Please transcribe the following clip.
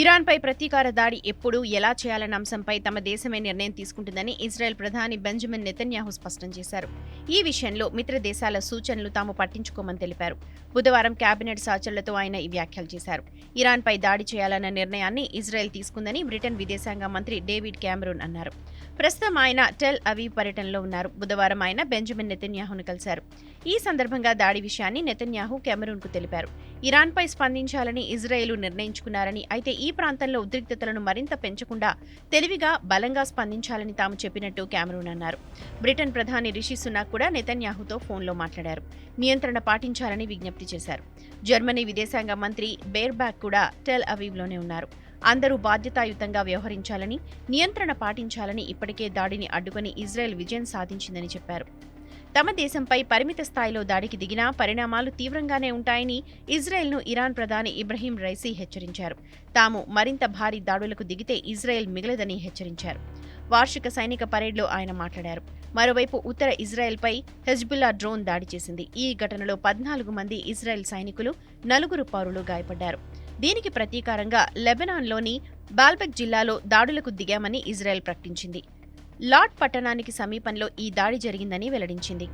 ఇరాన్పై ప్రతీకార దాడి ఎప్పుడు ఎలా చేయాలన్న అంశంపై తమ దేశమే నిర్ణయం తీసుకుంటుందని ఇజ్రాయెల్ ప్రధాని బెంజమిన్ నెతన్యాహు స్పష్టం చేశారు. ఈ విషయంలో మిత్ర దేశాల సూచనలు తాము పట్టించుకోమని తెలిపారు. బుధవారం కేబినెట్ సహచరులతో ఆయన ఈ వ్యాఖ్యలు చేశారు. ఇరాన్పై దాడి చేయాలన్న నిర్ణయాన్ని ఇజ్రాయెల్ తీసుకుందని బ్రిటన్ విదేశాంగ మంత్రి డేవిడ్ క్యామరూన్ అన్నారు. ప్రస్తుతం ఆయన టెల్ అవీ పర్యటనలో ఉన్నారు. బుధవారం ఆయన బెంజమిన్ నెతన్యాహును కలిశారు. ఈ సందర్భంగా దాడి విషయాన్ని నెతన్యాహు కెమెరూన్కు తెలిపారు. ఇరాన్పై స్పందించాలని ఇజ్రాయెల్ నిర్ణయించుకున్నారని అయితే ఈ ఈ ప్రాంతంలో ఉద్రిక్తతలను మరింత పెంచకుండా తెలివిగా బలంగా స్పందించాలని తాము చెప్పినట్టు కెమెరూన్ అన్నారు. బ్రిటన్ ప్రధాని రిషి సునాక్ కూడా నెతన్యాహుతో ఫోన్లో మాట్లాడారు. నియంత్రణ పాటించాలని విజ్ఞప్తి చేశారు. జర్మనీ విదేశాంగ మంత్రి బేర్బ్యాక్ కూడా టెల్ అవీవ్లోనే ఉన్నారు. అందరూ బాధ్యతాయుతంగా వ్యవహరించాలని నియంత్రణ పాటించాలని ఇప్పటికే దాడిని అడ్డుకొని ఇజ్రాయెల్ విజయం సాధించిందని చెప్పారు. తమ దేశంపై పరిమిత స్థాయిలో దాడికి దిగినా పరిణామాలు తీవ్రంగానే ఉంటాయని ఇజ్రాయెల్ను ఇరాన్ ప్రధాని ఇబ్రహీం రైసీ హెచ్చరించారు. తాము మరింత భారీ దాడులకు దిగితే ఇజ్రాయెల్ మిగలదని హెచ్చరించారు. వార్షిక సైనిక పరేడ్లో ఆయన మాట్లాడారు. మరోవైపు ఉత్తర ఇజ్రాయెల్పై హెజ్బుల్లా డ్రోన్ దాడి చేసింది. ఈ ఘటనలో పద్నాలుగు మంది ఇజ్రాయెల్ సైనికులు నలుగురు పౌరులు గాయపడ్డారు. దీనికి ప్రతీకారంగా లెబనాన్లోని బాల్బెక్ జిల్లాలో దాడులకు దిగామని ఇజ్రాయెల్ ప్రకటించింది. లార్డ్ పట్టణానికి సమీపంలో ఈ దాడి జరిగిందని వెల్లడించింది.